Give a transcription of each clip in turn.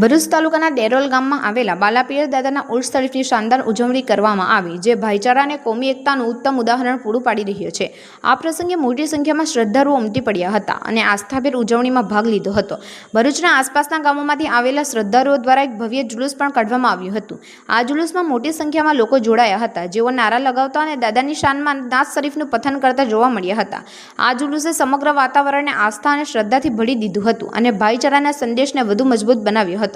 ભરૂચ તાલુકાના ડેરોલ ગામમાં આવેલા બાલાપિયર દાદાના ઉર્સ તરીફની શાનદાર ઉજવણી કરવામાં આવી, જે ભાઈચારા અને કોમી એકતાનું ઉત્તમ ઉદાહરણ પૂરું પાડી રહ્યો છે. આ પ્રસંગે મોટી સંખ્યામાં શ્રદ્ધાળુઓ ઉમટી પડ્યા હતા અને આસ્થાભેર ઉજવણીમાં ભાગ લીધો હતો. ભરૂચના આસપાસના ગામોમાંથી આવેલા શ્રદ્ધાળુઓ દ્વારા એક ભવ્ય જુલુસ પણ કાઢવામાં આવ્યું હતું. આ જુલુસમાં મોટી સંખ્યામાં લોકો જોડાયા હતા, જેઓ નારા લગાવતા અને દાદાની શાનમાં નાથ શરીફનું પઠન કરતા જોવા મળ્યા હતા. આ જુલુસે સમગ્ર વાતાવરણને આસ્થા અને શ્રદ્ધાથી ભળી દીધું હતું અને ભાઈચારાના સંદેશને વધુ મજબૂત બનાવ્યો હતો.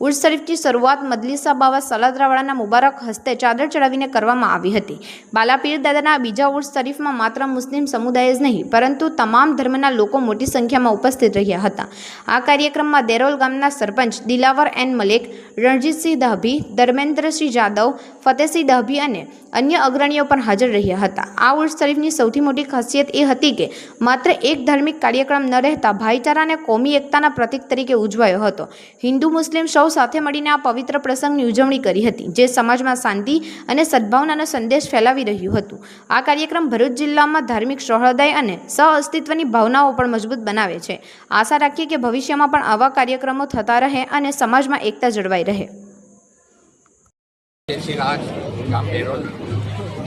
ઉર્સ શરીફની શરૂઆત મદલીસા બાવા સલાદરાવાળાના મુબારક હસ્તે ચાદર ચડાવીને કરવામાં આવી હતી. બાલાપીર દાદાના બીજા ઉર્સ શરીફમાં માત્ર મુસ્લિમ સમુદાય જ નહીં, પરંતુ તમામ ધર્મના લોકો મોટી સંખ્યામાં ઉપસ્થિત રહ્યા હતા. આ કાર્યક્રમમાં દેરોલ ગામના સરપંચ દિલાવર એન મલેક, રણજીતસિંહ દહભી, ધર્મેન્દ્રસિંહ જાદવ ફતેહસિંહ દહભી અને અન્ય અગ્રણીઓ પણ હાજર રહ્યા હતા. આ ઉર્સ શરીફની સૌથી મોટી ખાસિયત એ હતી કે, માત્ર એક ધાર્મિક કાર્યક્રમ ન રહેતા ભાઈચારા અને કોમી એકતાના પ્રતીક તરીકે ઉજવાયો હતો. હિન્દુ મુસ્લિમ સૌ સાથે મળીને આ પવિત્ર પ્રસંગની ઉજવણી કરી હતી, જે સમાજમાં શાંતિ અને સદભાવનાનો સંદેશ ફેલાવી રહ્યું હતું. આ કાર્યક્રમ ભરૂચ જિલ્લામાં ધાર્મિક સૌહૃદય અને સહઅસ્તિત્વની ભાવનાઓ પણ મજબૂત બનાવે છે. આશા રાખીએ કે ભવિષ્યમાં પણ આવા કાર્યક્રમો થતા રહે અને સમાજમાં એકતા જળવાઈ રહે.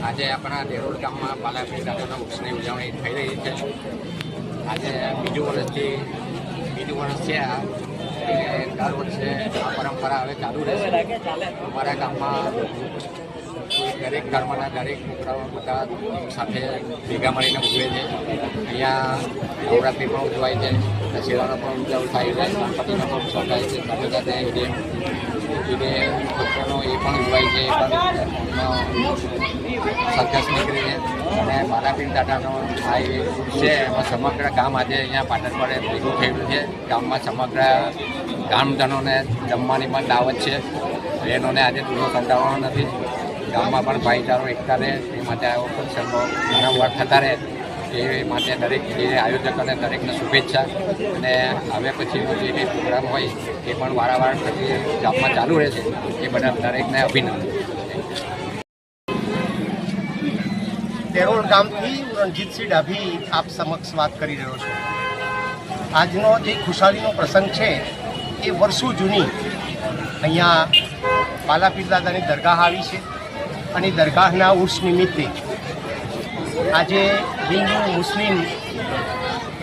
આજે આપણા દેરોડ ગામમાં બાલાપીર દાદાના ઉત્સવની ઉજવણી થઈ રહી છે. આજે બીજું વર્ષથી, બીજું વર્ષ છે આ. દર વર્ષે આ પરંપરા હવે ચાલુ રહેશે. અમારા ગામમાં દરેક ગામના દરેક છોકરાઓ બધા સાથે ભેગા મળીને ઉજવે છે. અહીંયા નવરાત્રિ પણ ઉજવાય છે. દશેરાનો પણ ઉજવ થાય છે. ગણપતિનો પણ ઉત્સવ થાય છે. સાથે સાથે ઈદે ભક્તોનો એ પણ ઉજવાય છે. એ પણ સરઘસ નીકળે છે અને બાલાપીર દાદાનો આ છે. એમાં સમગ્ર ગામ આજે અહીંયા પાટણ પડે ભેગું થયેલું છે. ગામમાં સમગ્ર ગામજનોને જમવાની પણ દાવત છે. બહેનોને આજે દૂરો સંતાવવાનો નથી. ગામમાં પણ ભાઈચારો એકતા રહે, એ માટે આવો પ્રસંગો વારંવાર થતા રહે. એ માટે દરેક આયોજકોને દરેકને શુભેચ્છા. અને હવે પછી જે કંઈ પ્રોગ્રામ હોય, એ પણ વારંવાર પછી ગામમાં ચાલુ રહેશે. એ બધા દરેકને અભિનંદન. દેરોલ ગામથી હું રણજીતસિંહ ડાભી આપ સમક્ષ વાત કરી રહ્યો છું. આજનો જે ખુશાલીનો પ્રસંગ છે એ વર્ષો જૂની. અહીંયા બાલાપીર દાદાની દરગાહ આવી છે અને દરગાહના ઉર્સ નિમિત્તે આજે હિન્દુ, મુસ્લિમ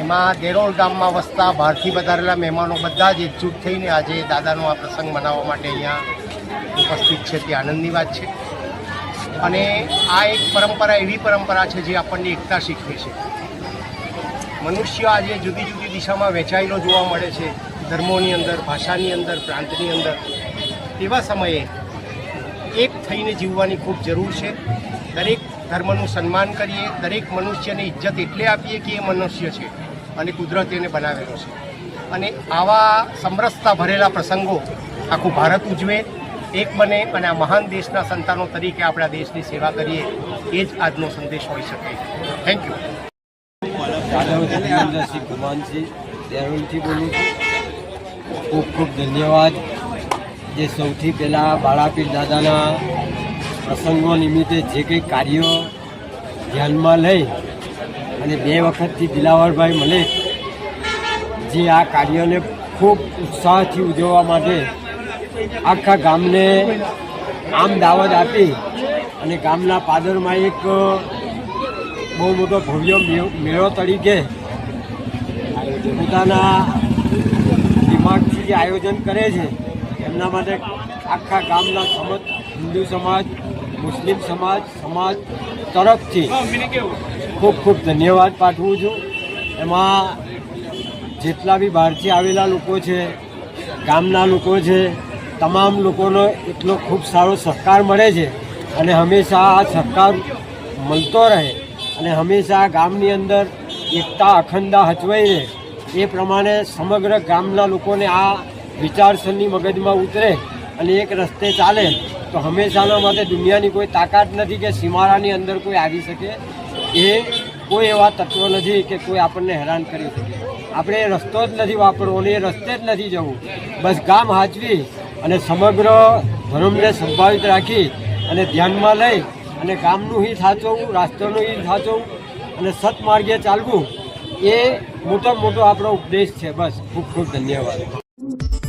એમાં દેરોળ ગામમાં વસતા બહારથી વધારેલા મહેમાનો બધા જ એકજૂટ થઈને આજે દાદાનો આ પ્રસંગ મનાવવા માટે અહીંયા ઉપસ્થિત છે. તે આનંદની વાત છે. અને આ એક પરંપરા, એવી પરંપરા છે જે આપણને એકતા શીખવે છે. મનુષ્ય આજે જુદી જુદી દિશામાં વહેંચાયેલો જોવા મળે છે. ધર્મોની અંદર, ભાષાની અંદર, પ્રાંતની અંદર, એવા સમયે એક થઈને જીવવાની ખૂબ જરૂર છે. દરેક ધર્મનું સન્માન કરીએ, દરેક મનુષ્યને ઇજ્જત એટલે આપીએ કે એ મનુષ્ય છે અને કુદરત એને બનાવેલો છે. અને આવા સમરસતા ભરેલા પ્રસંગો આખું ભારત ઉજવે, એક બને અને આ મહાન દેશના સંતાનો તરીકે આપણા દેશની સેવા કરીએ, એ જ આજનો સંદેશ હોઈ શકે. થેન્ક યુ કુમાનસિંહ દેરોલથી બોલું છું. ખૂબ ખૂબ ધન્યવાદ. જે સૌથી પહેલાં બાળાપીર દાદાના પ્રસંગો નિમિત્તે જે કંઈ કાર્યો ધ્યાનમાં લઈ અને બે વખતથી દિલાવરભાઈ મલિક જે આ કાર્યને ખૂબ ઉત્સાહથી ઉજવવા માટે આખા ગામને આમ દાવત આપી અને ગામના પાદરમાં એક બહુ મોટો ભવ્ય મેળ- તરીકે પોતાના દિમાગથી જે આયોજન કરે છે, એમના માટે આખા ગામના સમજ હિન્દુ સમાજ, મુસ્લિમ સમાજ સમાજ તરફથી ખૂબ ખૂબ ધન્યવાદ પાઠવું છું. એમાં જેટલા બી બહારથી આવેલા લોકો છે, ગામના લોકો છે, તમામ લોકોનો એટલો ખૂબ સારો સહકાર મળે છે અને હંમેશા આ સહકાર મળતો રહે અને હંમેશા ગામની અંદર એકતા અખંડા હચવાઈ રહે. એ પ્રમાણે સમગ્ર ગામના લોકોને આ વિચારસરણી મગજમાં ઉતરે અને એક રસ્તે ચાલે, તો હંમેશાના માટે દુનિયાની કોઈ તાકાત નથી કે સીમાડાની અંદર કોઈ આવી શકે. એ કોઈ એવા તત્વો નથી કે કોઈ આપણને હેરાન કરી શકે. આપણે રસ્તો જ નથી વાપરવો અને એ રસ્તે જ નથી જવું. બસ ગામ હાચવી અને સમગ્ર ધર્મને સંભાવિત રાખી અને ધ્યાનમાં લઈ અને ગામનું હિત સાચવવું રાષ્ટ્રનું હિત સાચવવું અને સત્માર્ગે ચાલવું. એ મોટા મોટો આપણો ઉપદેશ છે. બસ ખૂબ ખૂબ ધન્યવાદ.